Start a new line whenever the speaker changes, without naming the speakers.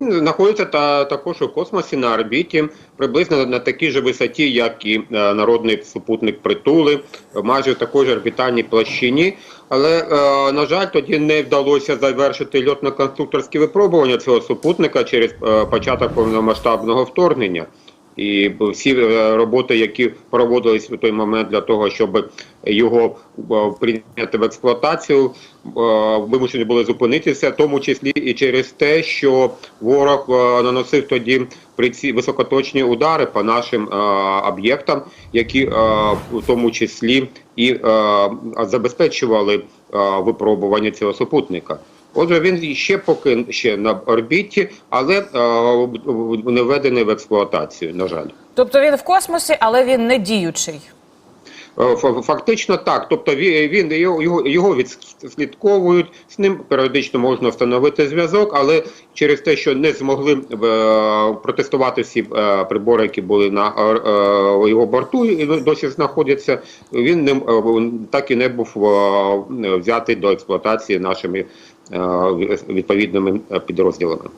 Знаходиться та також у космосі на орбіті, приблизно на такій же висоті, як і е, народний супутник притули, майже в такій же орбітальній площині. Але, е, на жаль, тоді не вдалося завершити льотно-конструкторські випробування цього супутника через е, початок повномасштабного вторгнення. І всі е, роботи, які проводились в той момент для того, щоб його е, прийняти в експлуатацію, е, вимушені були зупинитися, в тому числі і через те, що ворог наносив тоді приці високоточні удари по нашим об'єктам, які в тому числі і забезпечували випробування цього супутника. Отже, він ще поки ще на орбіті, але е, не введений в експлуатацію, на жаль.
Тобто він в космосі, але він не діючий.
Е, Фактично так. Тобто він, його, його, відслідковують, з ним періодично можна встановити зв'язок, але через те, що не змогли е, протестувати всі е, прибори, які були на його борту і досі знаходяться, він е, так і не був взятий до експлуатації нашими відповідними підрозділами.